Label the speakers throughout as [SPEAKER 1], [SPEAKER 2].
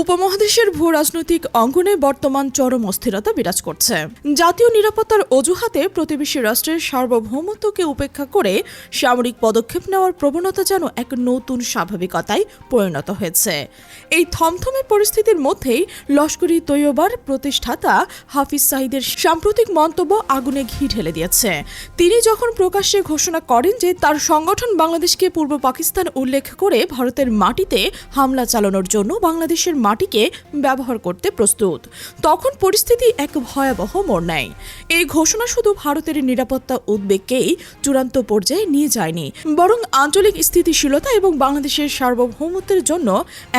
[SPEAKER 1] উপমহাদেশের ভূ রাজনৈতিক অঙ্গনে বর্তমান চরম অস্থিরতা বিরাজ করছে। জাতীয় নিরাপত্তার অজুহাতে প্রতিবেশী রাষ্ট্রের সার্বভৌমত্বকে উপেক্ষা করে সামরিক পদক্ষেপ নেওয়ার প্রবণতা যেন এক নতুন স্বাভাবিকতায় পরিণত হয়েছে। এই থমথমে পরিস্থিতির মধ্যেই লস্করি তৈয়বার প্রতিষ্ঠাতা হাফিজ সাইদের সাম্প্রতিক মন্তব্য আগুনে ঘি ঢেলে দিয়েছে। তিনি যখন প্রকাশ্যে ঘোষণা করেন যে তার সংগঠন বাংলাদেশকে পূর্ব পাকিস্তান উল্লেখ করে ভারতের মাটিতে হামলা চালানোর জন্য বাংলাদেশের মাটিকে ব্যবহার করতে প্রস্তুত। তখন পরিস্থিতি এক ভয়াবহ মোড় নেয় এই ঘোষণা শুধু ভারতের নিরাপত্তা উদ্বেগকেই চূড়ান্ত পর্যায়ে নিয়ে যায়নি, বরং আঞ্চলিক স্থিতিশীলতা এবং বাংলাদেশের সার্বভৌমত্বের জন্য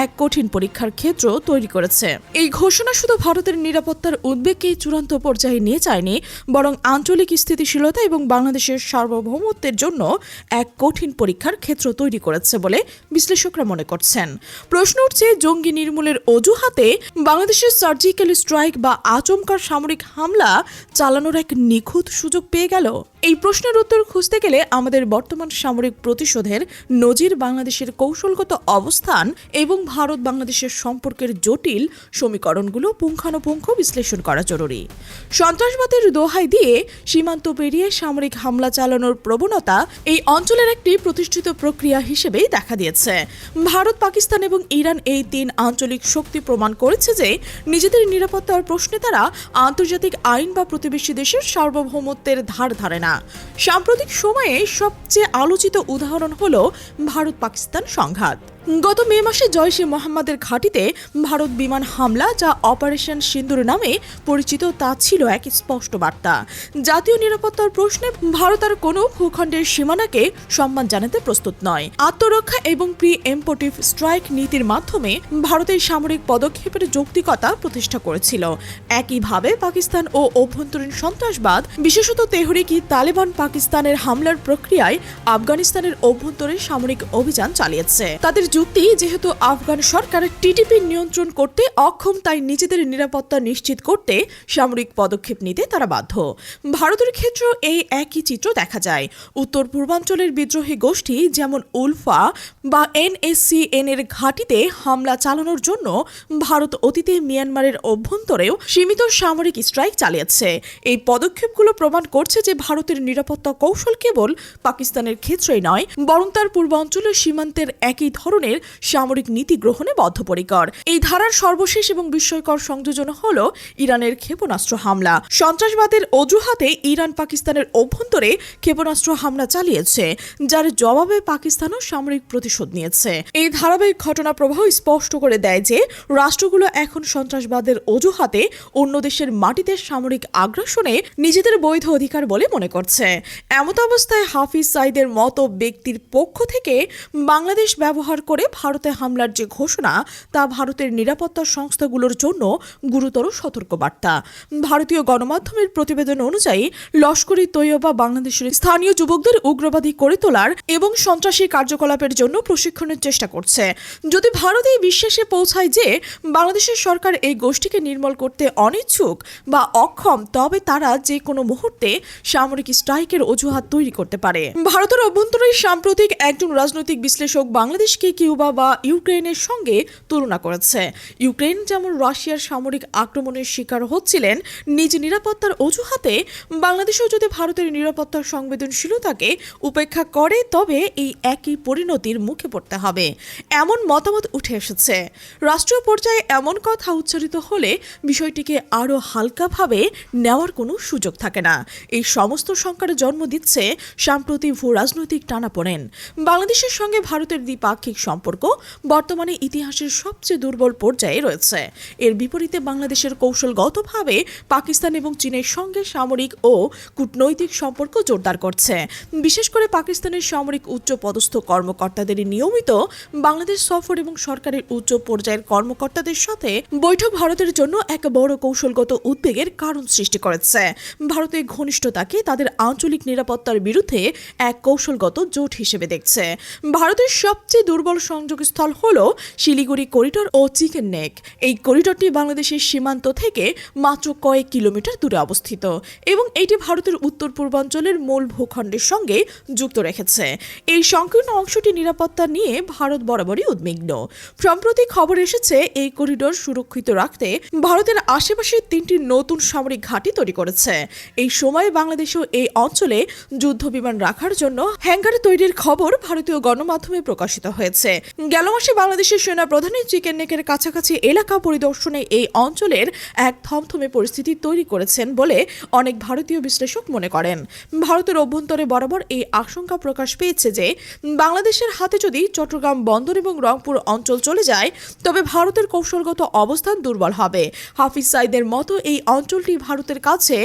[SPEAKER 1] এক কঠিন পরীক্ষার ক্ষেত্র তৈরি করেছে। এই ঘোষণা শুধু ভারতের নিরাপত্তার উদ্বেগকেই চূড়ান্ত পর্যায়ে নিয়ে যায়নি, বরং আঞ্চলিক স্থিতিশীলতা এবং বাংলাদেশের সার্বভৌমত্বের জন্য এক কঠিন পরীক্ষার ক্ষেত্র তৈরি করেছে বলে বিশ্লেষকরা মনে করছেন। প্রশ্ন উঠছে, জঙ্গি নির্মূলের অজুহাতে বাংলাদেশের সার্জিক্যাল স্ট্রাইক বা আচমকার সামরিক হামলা চালানোর এক নিখুঁত সুযোগ পেয়ে গেল। এই প্রশ্নের উত্তর খুঁজতে গেলে আমাদের বর্তমান সামরিক প্রতিশোধের নজির বাংলাদেশের কৌশলগত অবস্থান এবং ভারত বাংলাদেশের সম্পর্কের জটিল সমীকরণগুলো পুঙ্খানুপুঙ্খ বিশ্লেষণ করা জরুরি। সন্ত্রাসবাদের দোহাই দিয়ে সীমান্ত পেরিয়ে সামরিক হামলা চালানোর প্রবণতা এই অঞ্চলের একটি প্রতিষ্ঠিত প্রক্রিয়া হিসেবেই দেখা দিয়েছে। ভারত, পাকিস্তান এবং ইরান এই তিন আঞ্চলিক শক্তি প্রমাণ করেছে যে নিজেদের নিরাপত্তার প্রশ্নে তারা আন্তর্জাতিক আইন বা প্রতিবেশী দেশের সার্বভৌমত্বের ধার ধারে না। সাম্প্রতিক সময়ে সবচেয়ে আলোচিত উদাহরণ হল ভারত পাকিস্তান সংঘাত। গত মে মাসে জয়শে মোহাম্মদের ঘাঁটিতে ভারত বিমান হামলা যা অপারেশন সিন্দুর নামে পরিচিত তা ছিল এক স্পষ্ট বার্তা। জাতীয় নিরাপত্তার প্রশ্নে ভারত আর কোনো ভূখণ্ডের সীমানাকে সম্মান জানাতে প্রস্তুত নয়। আত্মরক্ষা এবং প্রি এম্পোটিভ স্ট্রাইক নীতির মাধ্যমে ভারতের সামরিক পদক্ষেপের যৌক্তিকতা প্রতিষ্ঠা করেছিল। একইভাবে পাকিস্তান ও অভ্যন্তরীণ সন্ত্রাসবাদ, বিশেষত তেহরিকি তালেবান পাকিস্তানের হামলার প্রক্রিয়ায় আফগানিস্তানের অভ্যন্তরে সামরিক অভিযান চালিয়েছে। তাদের যুক্তি, যেহেতু আফগান সরকার টিটিপি নিয়ন্ত্রণ করতে অক্ষম, তাই নিজেদের নিরাপত্তা নিশ্চিত করতে সামরিক পদক্ষেপ নিতে তারা বাধ্য। ভারতের ক্ষেত্রেও এই একই চিত্র দেখা যায়। উত্তর পূর্বাঞ্চলের বিদ্রোহী গোষ্ঠী, যেমন উলফা বা এনএসসিএন এর ঘাঁটিতে হামলা চালানোর জন্য ভারত অতীতে মিয়ানমারের অভ্যন্তরেও সীমিত সামরিক স্ট্রাইক চালিয়েছে। এই পদক্ষেপগুলো প্রমাণ করছে যে ভারতের নিরাপত্তা কৌশল কেবল পাকিস্তানের ক্ষেত্রেই নয়, বরং তার পূর্বাঞ্চলের সীমান্তের একই ধরনের সামরিক নীতি গ্রহণে বদ্ধপরিকর। এই ধারার সর্বশেষ এবং বিস্ময়কর সংযোজন হল ইরানের ক্ষেপণাস্ত্র হামলা। সন্ত্রাসবাদের অজুহাতে ইরান পাকিস্তানের অভ্যন্তরে ক্ষেপণাস্ত্র হামলা চালিয়েছে, যার জবাবে পাকিস্তানও সামরিক প্রতিশোধ নিয়েছে। এই ধারাবাহিক ঘটনা প্রবাহ স্পষ্ট করে দেয় যে, রাষ্ট্রগুলো এখন সন্ত্রাসবাদের অজুহাতে অন্য দেশের মাটিতে সামরিক আগ্রাসনে নিজেদের বৈধ অধিকার বলে মনে করছে। এমত অবস্থায় হাফিজ সাইদের মতো ব্যক্তির পক্ষ থেকে বাংলাদেশ ব্যবহার করে ভারতে হামলার যে ঘোষণা, তা ভারতের নিরাপত্তা সংস্থাগুলোর জন্য গুরুতর সতর্কবার্তা। ভারতীয় গণমাধ্যমের প্রতিবেদন অনুযায়ী লস্করি তৈয়বা বাংলাদেশের স্থানীয় যুবকদের উগ্রবাদী করে তোলার এবং সন্ত্রাসী কার্যকলাপের জন্য প্রশিক্ষণের চেষ্টা করছে। যদি ভারত এই বিশ্বাসে পৌঁছায় যে বাংলাদেশের সরকার এই গোষ্ঠীকে নির্মল করতে অনিচ্ছুক বা অক্ষম, তবে তারা যে কোনো মুহূর্তে সামরিক স্ট্রাইকের অজুহাত তৈরি করতে পারে। ভারতের অভ্যন্তরে সাম্প্রতিক একজন রাজনৈতিক বিশ্লেষক বাংলাদেশকে কিউবা বা ইউক্রেনের সঙ্গে তুলনা করেছে। ইউক্রেন যেমন রাশিয়ার সামরিক আক্রমণের শিকার হচ্ছিলেন, নিজ নিরাপত্তার অজুহাতে বাংলাদেশেও যদি ভারতের নিরাপত্তার সংবেদনশীলতাকে উপেক্ষা করে, তবে এই একই পরিণতির মুখে পড়তে হবে। এমন মতামত উঠে এসেছে। রাষ্ট্রীয় পর্যায়ে এমন কথা উচ্চারিত হলে বিষয়টিকে আরও হালকাভাবে নেওয়ার কোনো সুযোগ থাকে না। এই সমস্ত সংখ্যার জন্ম দিচ্ছে, সাম্প্রতিক ভূ রাজনৈতিক টানাপোড়েন। বাংলাদেশের সঙ্গে ভারতের দ্বিপাক্ষিক সম্পর্ক বর্তমানে ইতিহাসের সবচেয়ে দুর্বল পর্যায়ে রয়েছে। এর বিপরীতে বাংলাদেশের কৌশলগতভাবে পাকিস্তান এবং চীনের সঙ্গে সামরিক ও কূটনৈতিক সম্পর্ক জোরদার করছে। বিশেষ করে পাকিস্তানের সামরিক উচ্চ পদস্থ কর্মকর্তাদের নিয়মিত বাংলাদেশ সফর এবং সরকারের উচ্চ পর্যায়ের কর্মকর্তাদের সাথে বৈঠক ভারতের জন্য এক বড় কৌশলগত উদ্বেগের কারণ সৃষ্টি করেছে। ভারতের ঘনিষ্ঠতাকে তাদের আঞ্চলিক নিরাপত্তার বিরুদ্ধে এক কৌশলগত জোট হিসেবে দেখছে। ভারতের সবচেয়ে দুর্বল স্থল সংযোগস্থল হল শিলিগুড়ি করিডোর ও চিকেন নেক। এই করিডোরটি বাংলাদেশের সীমান্ত থেকে মাত্র কয়েক কিলোমিটার দূরে অবস্থিত এবং এটি ভারতের উত্তর পূর্বাঞ্চলের মূল ভূখণ্ডের সঙ্গে যুক্ত রেখেছে। এই সংকীর্ণ অংশটি নিরাপত্তা নিয়ে ভারত বরাবরই উদ্বিগ্ন। সম্প্রতি খবর এসেছে, এই করিডোর সুরক্ষিত রাখতে ভারতের আশেপাশে তিনটি নতুন সামরিক ঘাঁটি তৈরি করেছে। এই সময়ে বাংলাদেশও এই অঞ্চলে যুদ্ধ বিমান রাখার জন্য হ্যাঙ্গার তৈরির খবর ভারতীয় গণমাধ্যমে প্রকাশিত হয়েছে। গেল মাসে বাংলাদেশের সেনা প্রধানের চিকেন নেকের কাছাকাছি এলাকা পরিদর্শনে এই অঞ্চলের এক থমথমে পরিস্থিতি তৈরি করেছেন বলে অনেক ভারতীয় বিশ্লেষক মনে করেন। ভারতের অভ্যন্তরে বরাবর এই আশঙ্কা প্রকাশ পেয়েছে যে, বাংলাদেশের হাতে যদি চট্টগ্রাম বন্দর এবং রংপুর অঞ্চল চলে যায়, তবে ভারতের কৌশলগত অবস্থান দুর্বল হবে। হাফিজ সাইদের মতো এই অঞ্চলটি ভারতের কাছে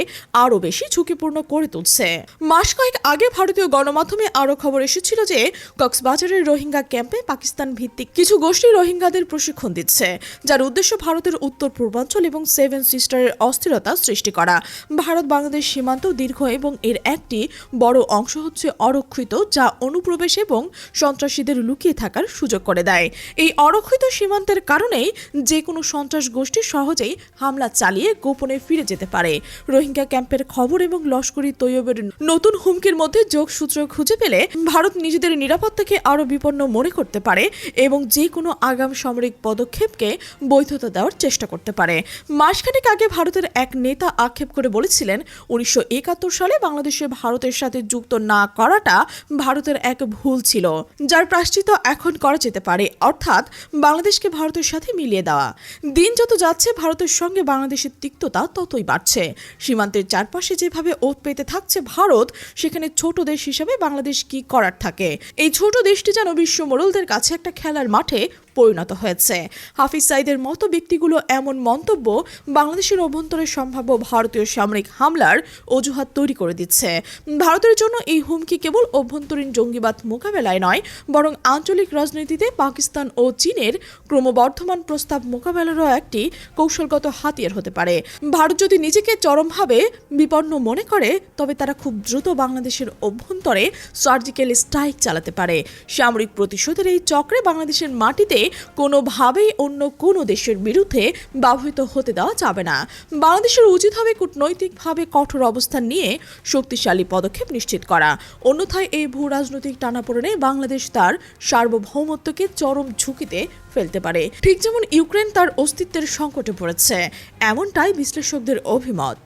[SPEAKER 1] আরও বেশি ঝুঁকিপূর্ণ করে তুলছে। মাস কয়েক আগে ভারতীয় গণমাধ্যমে আরও খবর এসেছিল যে, কক্সবাজারের রোহিঙ্গা ক্যাম্পে পাকিস্তান ভিত্তিক কিছু গোষ্ঠী রোহিঙ্গাদের প্রশিক্ষণ দিচ্ছে, যার উদ্দেশ্য ভারতের উত্তর পূর্বাঞ্চল এবং সেভেন সিস্টারের অস্থিরতা সৃষ্টি করা। ভারত বাংলাদেশ সীমান্ত দীর্ঘ এবং এর একটি বড় অংশ হচ্ছে অরক্ষিত, যা অনুপ্রবেশ এবং সন্ত্রাসীদের লুকিয়ে থাকার সুযোগ করে দেয়। এই অরক্ষিত সীমান্তের কারণেই যে কোনো সন্ত্রাস গোষ্ঠী সহজেই হামলা চালিয়ে গোপনে ফিরে যেতে পারে। রোহিঙ্গা ক্যাম্পের খবর এবং লস্করি তৈয়বের নতুন হুমকির মধ্যে যোগসূত্র খুঁজে পেলে ভারত নিজেদের নিরাপত্তাকে আরও বিপন্ন মনে করতে পারে এবং যে কোনো আগাম সামরিক পদক্ষেপকে বৈধতা দেওয়ার চেষ্টা করতে পারে। মাসখানেক আগে ভারতের এক নেতা আক্ষেপ করে বলেছিলেন, উনিশশো একাত্তর সালে বাংলাদেশে ভারতের সাথে যুক্ত না করাটা ভারতের এক ভুল ছিল, যার প্রাশ্চিত এখন করা যেতে পারে। অর্থাৎ, বাংলাদেশকে ভারতের সাথে মিলিয়ে দেওয়া। দিন যত যাচ্ছে, ভারতের সঙ্গে বাংলাদেশের তিক্ততা ততই বাড়ছে। সীমান্তের চারপাশে যেভাবে ওত পেতে থাকছে ভারত, সেখানে ছোট দেশ হিসাবে বাংলাদেশ কি করার থাকে? এই ছোট দেশটি যেন বিশ্ব মোড়লদের কাছে একটা খেলার মাঠে পরিণত হয়েছে। হাফিজ সাইদের মতো ব্যক্তিগুলো এমন মন্তব্য বাংলাদেশের অভ্যন্তরে সম্ভাব্য ভারতীয় সামরিক হামলার অজুহাত তৈরি করে দিচ্ছে। ভারতের জন্য এই হুমকি কেবল অভ্যন্তরীণ জঙ্গিবাদ মোকাবেলায় নয়, বরং আঞ্চলিক রাজনীতিতে পাকিস্তান ও চীনের ক্রমবর্ধমান প্রস্তাব মোকাবেলারও একটি কৌশলগত হাতিয়ার হতে পারে। ভারত যদি নিজেকে চরমভাবে বিপন্ন মনে করে, তবে তারা খুব দ্রুত বাংলাদেশের অভ্যন্তরে সার্জিক্যাল স্ট্রাইক চালাতে পারে। সামরিক প্রতিশোধের এই চক্রে বাংলাদেশের মাটিতে কোনোভাবেই অন্য কোনো দেশের বিরুদ্ধে ব্যবহৃত হতে দেওয়া যাবে না। বাংলাদেশের উচিত হবে কূটনৈতিকভাবে কঠোর অবস্থান নিয়ে শক্তিশালী পদক্ষেপ নিশ্চিত করা। অন্যথায় এই ভূ রাজনৈতিক টানাপোড়েনে বাংলাদেশ তার সার্বভৌমত্বকে চরম ঝুঁকিতে ফেলতে পারে। ঠিক যেমন ইউক্রেন তার অস্তিত্বের সংকটে পড়েছে, এমনটাই বিশ্লেষকদের অভিমত।